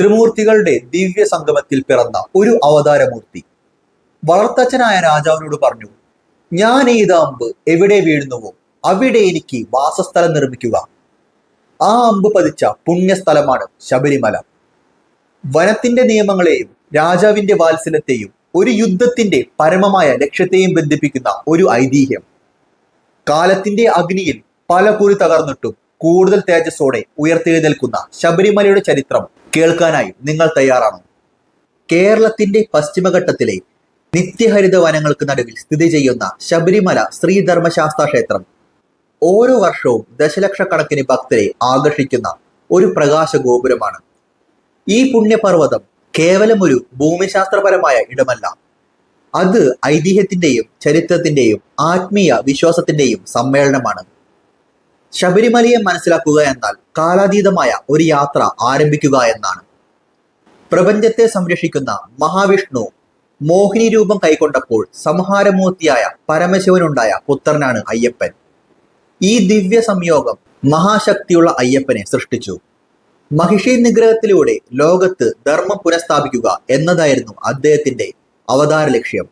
ത്രിമൂർത്തികളുടെ ദിവ്യ സംഗമത്തിൽ പിറന്ന ഒരു അവതാരമൂർത്തി. വളർത്തച്ഛനായ രാജാവിനോട് പറഞ്ഞു ഞാൻ ഈ അമ്പ് എവിടെ വീഴുന്നുവോ അവിടെ എനിക്ക് വാസസ്ഥലം നിർമ്മിക്കുക. ആ അമ്പ് പതിച്ച പുണ്യസ്ഥലമാണ് ശബരിമല. വനത്തിന്റെ നിയമങ്ങളെയും രാജാവിന്റെ വാത്സല്യത്തെയും ഒരു യുദ്ധത്തിന്റെ പരമമായ ലക്ഷ്യത്തെയും ബന്ധിപ്പിക്കുന്ന ഒരു ഐതിഹ്യം. കാലത്തിന്റെ അഗ്നിയിൽ പല കുറി തകർന്നിട്ടും കൂടുതൽ തേജസ്സോടെ ഉയർത്തെഴുന്നേൽക്കുന്ന ശബരിമലയുടെ ചരിത്രം കേൾക്കാനായി നിങ്ങൾ തയ്യാറാണോ. കേരളത്തിന്റെ പശ്ചിമഘട്ടത്തിലെ നിത്യഹരിത വനങ്ങൾക്ക് നടുവിൽ സ്ഥിതി ചെയ്യുന്ന ശബരിമല ശ്രീധർമ്മശാസ്ത്ര ക്ഷേത്രം ഓരോ വർഷവും ദശലക്ഷക്കണക്കിന് ഭക്തരെ ആകർഷിക്കുന്ന ഒരു പ്രകാശ ഗോപുരമാണ് ഈ പുണ്യപർവതം കേവലം ഒരു ഭൂമിശാസ്ത്രപരമായ ഇടമല്ല. അത് ഐതിഹ്യത്തിന്റെയും ചരിത്രത്തിന്റെയും ആത്മീയ വിശ്വാസത്തിന്റെയും സമ്മേളനമാണ്. ശബരിമലയെ മനസ്സിലാക്കുക എന്നാൽ കാലാതീതമായ ഒരു യാത്ര ആരംഭിക്കുക എന്നാണ്. പ്രപഞ്ചത്തെ സംരക്ഷിക്കുന്ന മഹാവിഷ്ണു മോഹിനി രൂപം കൈക്കൊണ്ടപ്പോൾ സംഹാരമൂർത്തിയായ പരമശിവനുണ്ടായ പുത്രനാണ് അയ്യപ്പൻ. ഈ ദിവ്യ സംയോഗം മഹാശക്തിയുള്ള അയ്യപ്പനെ സൃഷ്ടിച്ചു. മഹിഷി നിഗ്രഹത്തിലൂടെ ലോകത്ത് ധർമ്മം പുനഃസ്ഥാപിക്കുക എന്നതായിരുന്നു അദ്ദേഹത്തിന്റെ അവതാര ലക്ഷ്യം.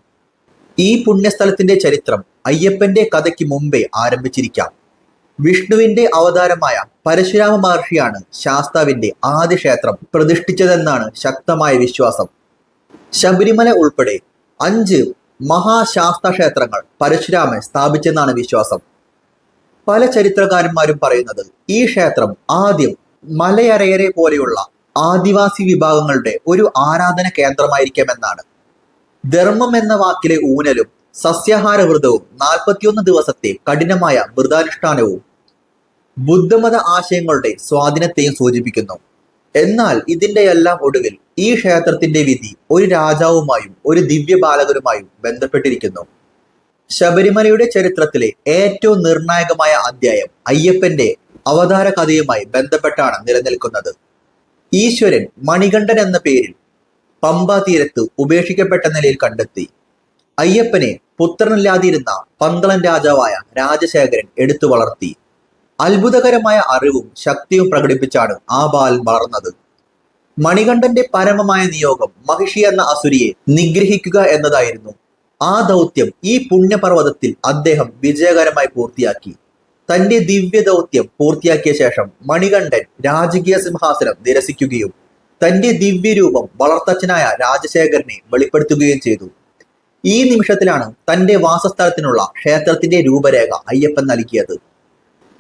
ഈ പുണ്യസ്ഥലത്തിന്റെ ചരിത്രം അയ്യപ്പന്റെ കഥയ്ക്ക് മുമ്പേ ആരംഭിച്ചിരിക്കാം. വിഷ്ണുവിന്റെ അവതാരമായ പരശുരാമ മഹർഷിയാണ് ശാസ്താവിന്റെ ആദ്യ ക്ഷേത്രം പ്രതിഷ്ഠിച്ചതെന്നാണ് ശക്തമായ വിശ്വാസം. ശബരിമല ഉൾപ്പെടെ അഞ്ച് മഹാശാസ്ത്ര ക്ഷേത്രങ്ങൾ പരശുരാമൻ സ്ഥാപിച്ചെന്നാണ് വിശ്വാസം. പല ചരിത്രകാരന്മാരും പറയുന്നത് ഈ ക്ഷേത്രം ആദ്യം മലയരയരെ പോലെയുള്ള ആദിവാസി വിഭാഗങ്ങളുടെ ഒരു ആരാധന കേന്ദ്രമായിരിക്കാമെന്നാണ്. ധർമ്മം എന്ന വാക്കിലെ ഊനലും സസ്യാഹാര വ്രതവും നാൽപ്പത്തിയൊന്ന് ദിവസത്തെ കഠിനമായ വ്രതാനുഷ്ഠാനവും ബുദ്ധമത ആശയങ്ങളുടെ സ്വാധീനത്തെയും സൂചിപ്പിക്കുന്നു. എന്നാൽ ഇതിന്റെ എല്ലാം ഒടുവിൽ ഈ ക്ഷേത്രത്തിന്റെ വിധി ഒരു രാജാവുമായും ഒരു ദിവ്യ ബാലകരുമായും ബന്ധപ്പെട്ടിരിക്കുന്നു. ശബരിമലയുടെ ചരിത്രത്തിലെ ഏറ്റവും നിർണായകമായ അധ്യായം അയ്യപ്പന്റെ അവതാര കഥയുമായി ബന്ധപ്പെട്ടാണ് നിലനിൽക്കുന്നത്. ഈശ്വരൻ മണികണ്ഠൻ എന്ന പേരിൽ പമ്പ തീരത്ത് ഉപേക്ഷിക്കപ്പെട്ട നിലയിൽ കണ്ടെത്തി. അയ്യപ്പനെ പുത്രനില്ലാതിരുന്ന പന്തളം രാജാവായ രാജശേഖരൻ എടുത്തു വളർത്തി. അത്ഭുതകരമായ അറിവും ശക്തിയും പ്രകടിപ്പിച്ചാണ് ആ ബാലൻ വളർന്നത്. മണികണ്ഠന്റെ പരമമായ നിയോഗം മഹിഷി എന്ന അസുരിയെ നിഗ്രഹിക്കുക എന്നതായിരുന്നു ആ ദൗത്യം ഈ പുണ്യപർവതത്തിൽ അദ്ദേഹം വിജയകരമായി പൂർത്തിയാക്കി. തന്റെ ദിവ്യ ദൗത്യം പൂർത്തിയാക്കിയ ശേഷം മണികണ്ഠൻ രാജകീയ സിംഹാസനം നിരസിക്കുകയും തന്റെ ദിവ്യരൂപം വളർത്തച്ഛനായ രാജശേഖരനെ വെളിപ്പെടുത്തുകയും ചെയ്തു. ഈ നിമിഷത്തിലാണ് തന്റെ വാസസ്ഥലത്തിനുള്ള ക്ഷേത്രത്തിന്റെ രൂപരേഖ അയ്യപ്പൻ നൽകിയത്.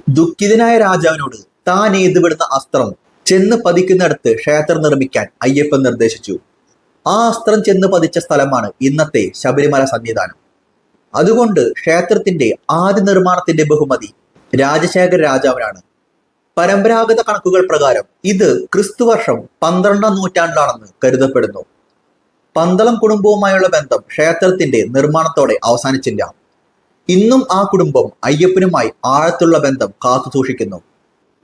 ദുഃഖിതനായ രാജാവിനോട് താൻ ഏതുവിടുന്ന അസ്ത്രം ചെന്ന് പതിക്കുന്നിടത്ത് ക്ഷേത്രം നിർമ്മിക്കാൻ അയ്യപ്പൻ നിർദ്ദേശിച്ചു. ആ അസ്ത്രം ചെന്ന് പതിച്ച സ്ഥലമാണ് ഇന്നത്തെ ശബരിമല സന്നിധാനം അതുകൊണ്ട് ക്ഷേത്രത്തിന്റെ ആദ്യ നിർമ്മാണത്തിന്റെ ബഹുമതി രാജശേഖര രാജാവിനാണ്. പരമ്പരാഗത കണക്കുകൾ പ്രകാരം ഇത് ക്രിസ്തുവർഷം പന്ത്രണ്ടാം നൂറ്റാണ്ടിലാണെന്ന് കരുതപ്പെടുന്നു. പന്തളം കുടുംബവുമായുള്ള ബന്ധം ക്ഷേത്രത്തിന്റെ നിർമ്മാണത്തോടെ അവസാനിച്ചില്ല. ഇന്നും ആ കുടുംബം അയ്യപ്പനുമായി ആഴത്തുള്ള ബന്ധം കാത്തു സൂക്ഷിക്കുന്നു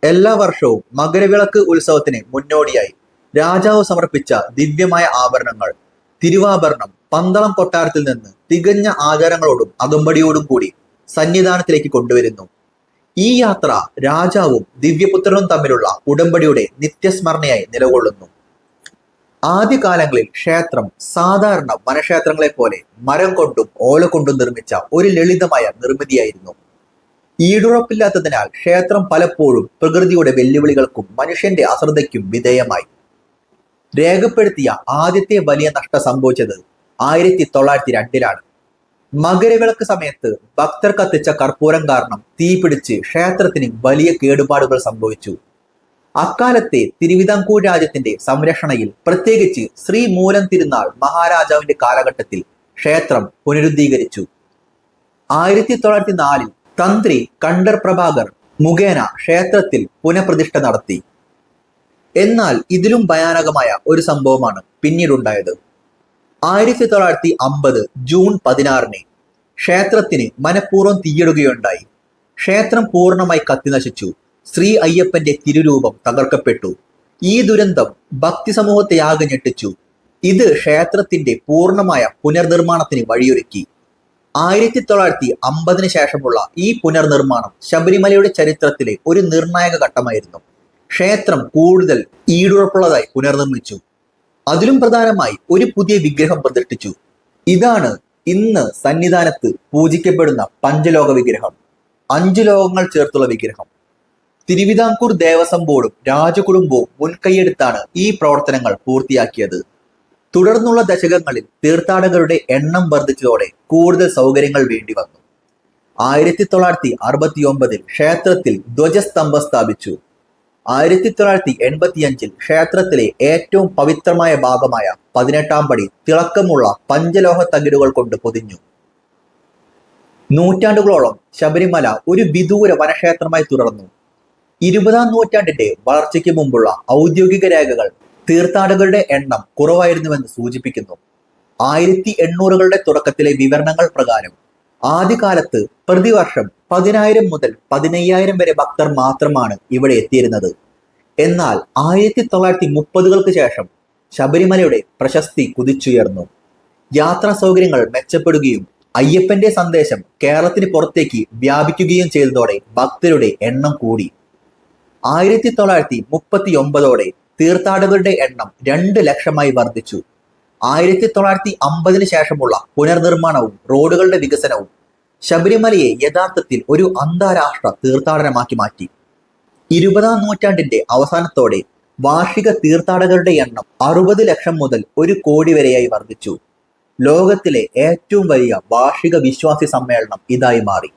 എല്ലാ വർഷവും മകരവിളക്ക് ഉത്സവത്തിന് മുന്നോടിയായി രാജാവ് സമർപ്പിച്ച ദിവ്യമായ ആഭരണങ്ങൾ തിരുവാഭരണം പന്തളം കൊട്ടാരത്തിൽ നിന്ന് തികഞ്ഞ ആചാരങ്ങളോടും അകമ്പടിയോടും കൂടി സന്നിധാനത്തിലേക്ക് കൊണ്ടുവരുന്നു. ഈ യാത്ര രാജാവും ദിവ്യപുത്രനും തമ്മിലുള്ള ഉടമ്പടിയുടെ നിത്യസ്മരണയായി നിലകൊള്ളുന്നു. ആദ്യകാലങ്ങളിൽ ക്ഷേത്രം സാധാരണ വനക്ഷേത്രങ്ങളെ പോലെ മരം കൊണ്ടും ഓല കൊണ്ടും നിർമ്മിച്ച ഒരു ലളിതമായ നിർമ്മിതിയായിരുന്നു. ഈടുറപ്പില്ലാത്തതിനാൽ ക്ഷേത്രം പലപ്പോഴും പ്രകൃതിയുടെ വെല്ലുവിളികൾക്കും മനുഷ്യന്റെ അശ്രദ്ധയ്ക്കും വിധേയമായി. രേഖപ്പെടുത്തിയ ആദ്യത്തെ വലിയ നഷ്ടം സംഭവിച്ചത് ആയിരത്തി തൊള്ളായിരത്തി രണ്ടിലാണ് മകരവിളക്ക് സമയത്ത് ഭക്തർ കത്തിച്ച കർപ്പൂരം കാരണം തീപിടിച്ച് ക്ഷേത്രത്തിന് വലിയ കേടുപാടുകൾ സംഭവിച്ചു. അക്കാലത്തെ തിരുവിതാംകൂർ രാജ്യത്തിന്റെ സംരക്ഷണയിൽ പ്രത്യേകിച്ച് ശ്രീ മൂലം തിരുനാൾ മഹാരാജാവിന്റെ കാലഘട്ടത്തിൽ ക്ഷേത്രം പുനരുദ്ധീകരിച്ചു. ആയിരത്തി തൊള്ളായിരത്തി നാലിൽ തന്ത്രി കണ്ടർ പ്രഭാകർ മുഖേന ക്ഷേത്രത്തിൽ പുനഃപ്രതിഷ്ഠ നടത്തി. എന്നാൽ ഇതിലും ഭയാനകമായ ഒരു സംഭവമാണ് പിന്നീടുണ്ടായത്. ആയിരത്തി തൊള്ളായിരത്തി അമ്പത് ജൂൺ പതിനാറിന് ക്ഷേത്രത്തിന് മനഃപൂർവം തീയിടുകയുണ്ടായി. ക്ഷേത്രം പൂർണമായി കത്തിനശിച്ചു. ശ്രീ അയ്യപ്പന്റെ തിരുരൂപം തകർക്കപ്പെട്ടു. ഈ ദുരന്തം ഭക്തി സമൂഹത്തെ ആകെ ഞെട്ടിച്ചു. ഇത് ക്ഷേത്രത്തിന്റെ പൂർണമായ പുനർനിർമ്മാണത്തിന് വഴിയൊരുക്കി. ആയിരത്തി തൊള്ളായിരത്തി അമ്പതിന് ശേഷമുള്ള ഈ പുനർനിർമ്മാണം ശബരിമലയുടെ ചരിത്രത്തിലെ ഒരു നിർണായക ഘട്ടമായിരുന്നു. ക്ഷേത്രം കൂടുതൽ ഈടുറപ്പുള്ളതായി പുനർനിർമ്മിച്ചു. അതിലും പ്രധാനമായി ഒരു പുതിയ വിഗ്രഹം പ്രതിഷ്ഠിച്ചു. ഇതാണ് ഇന്ന് സന്നിധാനത്ത് പൂജിക്കപ്പെടുന്ന പഞ്ചലോക വിഗ്രഹം അഞ്ചു ലോകങ്ങൾ ചേർത്തുള്ള വിഗ്രഹം. തിരുവിതാംകൂർ ദേവസ്വം ബോർഡും രാജകുടുംബവും മുൻകൈയെടുത്താണ് ഈ പ്രവർത്തനങ്ങൾ പൂർത്തിയാക്കിയത്. തുടർന്നുള്ള ദശകങ്ങളിൽ തീർത്ഥാടകരുടെ എണ്ണം വർദ്ധിച്ചതോടെ കൂടുതൽ സൗകര്യങ്ങൾ വേണ്ടി വന്നു. ആയിരത്തി തൊള്ളായിരത്തി അറുപത്തി ഒമ്പതിൽ ക്ഷേത്രത്തിൽ ധ്വജസ്തംഭം സ്ഥാപിച്ചു. ആയിരത്തി തൊള്ളായിരത്തി എൺപത്തിയഞ്ചിൽ ക്ഷേത്രത്തിലെ ഏറ്റവും പവിത്രമായ ഭാഗമായ പതിനെട്ടാം പടി തിളക്കമുള്ള പഞ്ചലോഹ തകിടുകൾ കൊണ്ട് പൊതിഞ്ഞു. നൂറ്റാണ്ടുകളോളം ശബരിമല ഒരു വിദൂര വനക്ഷേത്രമായി തുടർന്നു. ഇരുപതാം നൂറ്റാണ്ടിന്റെ വളർച്ചയ്ക്ക് മുമ്പുള്ള ഔദ്യോഗിക രേഖകൾ തീർത്ഥാടകരുടെ എണ്ണം കുറവായിരുന്നുവെന്ന് സൂചിപ്പിക്കുന്നു. ആയിരത്തി എണ്ണൂറുകളുടെ തുടക്കത്തിലെ വിവരണങ്ങൾ പ്രകാരം ആദ്യകാലത്ത് പ്രതിവർഷം പതിനായിരം മുതൽ പതിനയ്യായിരം വരെ ഭക്തർ മാത്രമാണ് ഇവിടെ എത്തിയിരുന്നത്. എന്നാൽ ആയിരത്തി തൊള്ളായിരത്തി മുപ്പതുകൾക്ക് ശേഷം ശബരിമലയുടെ പ്രശസ്തി കുതിച്ചുയർന്നു. യാത്രാ സൗകര്യങ്ങൾ മെച്ചപ്പെടുകയും അയ്യപ്പന്റെ സന്ദേശം കേരളത്തിന് പുറത്തേക്ക് വ്യാപിക്കുകയും ചെയ്തതോടെ ഭക്തരുടെ എണ്ണം കൂടി ആയിരത്തി തൊള്ളായിരത്തി മുപ്പത്തി ഒമ്പതോടെ തീർത്ഥാടകരുടെ എണ്ണം രണ്ട് ലക്ഷമായി വർദ്ധിച്ചു. ആയിരത്തി തൊള്ളായിരത്തി അമ്പതിന് ശേഷമുള്ള പുനർനിർമ്മാണവും റോഡുകളുടെ വികസനവും ശബരിമലയെ യഥാർത്ഥത്തിൽ ഒരു അന്താരാഷ്ട്ര തീർത്ഥാടനമാക്കി മാറ്റി. ഇരുപതാം നൂറ്റാണ്ടിന്റെ അവസാനത്തോടെ വാർഷിക തീർത്ഥാടകരുടെ എണ്ണം അറുപത് ലക്ഷം മുതൽ ഒരു കോടി വരെയായി വർദ്ധിച്ചു. ലോകത്തിലെ ഏറ്റവും വലിയ വാർഷിക വിശ്വാസി സമ്മേളനം ഇതായി മാറി.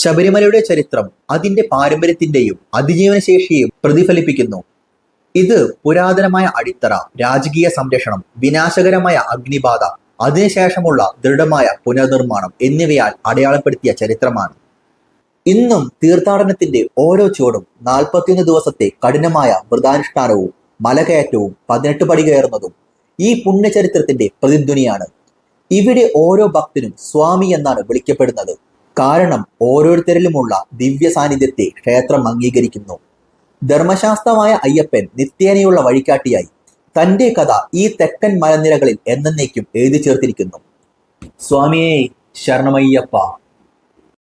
ശബരിമലയുടെ ചരിത്രം അതിന്റെ പാരമ്പര്യത്തിന്റെയും അതിജീവനശേഷിയെയും പ്രതിഫലിപ്പിക്കുന്നു. ഇത് പുരാതനമായ അടിത്തറ രാജകീയ സംരക്ഷണം വിനാശകരമായ അഗ്നിബാധ അതിനുശേഷമുള്ള ദൃഢമായ പുനർനിർമ്മാണം എന്നിവയാൽ അടയാളപ്പെടുത്തിയ ചരിത്രമാണ്. ഇന്നും തീർത്ഥാടനത്തിന്റെ ഓരോ ചുവടും നാൽപ്പത്തിയൊന്ന് ദിവസത്തെ കഠിനമായ വ്രതാനുഷ്ഠാനവും മലകയറ്റവും പതിനെട്ട് പടി കയറുന്നതും ഈ പുണ്യചരിത്രത്തിന്റെ പ്രതിധ്വനിയാണ്. ഇവിടെ ഓരോ ഭക്തനും സ്വാമി എന്നാണ് വിളിക്കപ്പെടുന്നത്. കാരണം ഓരോരുത്തരിലുമുള്ള ദിവ്യ സാന്നിധ്യത്തെ ക്ഷേത്രം അംഗീകരിക്കുന്നു. ധർമ്മശാസ്ത്രമായ അയ്യപ്പൻ നിത്യേനയുള്ള വഴികാട്ടിയായി തന്റെ കഥ ഈ തെക്കൻ മലനിരകളിൽ എന്നേക്കും എഴുതി ചേർത്തിരിക്കുന്നു. സ്വാമിയെ ശരണമയ്യപ്പ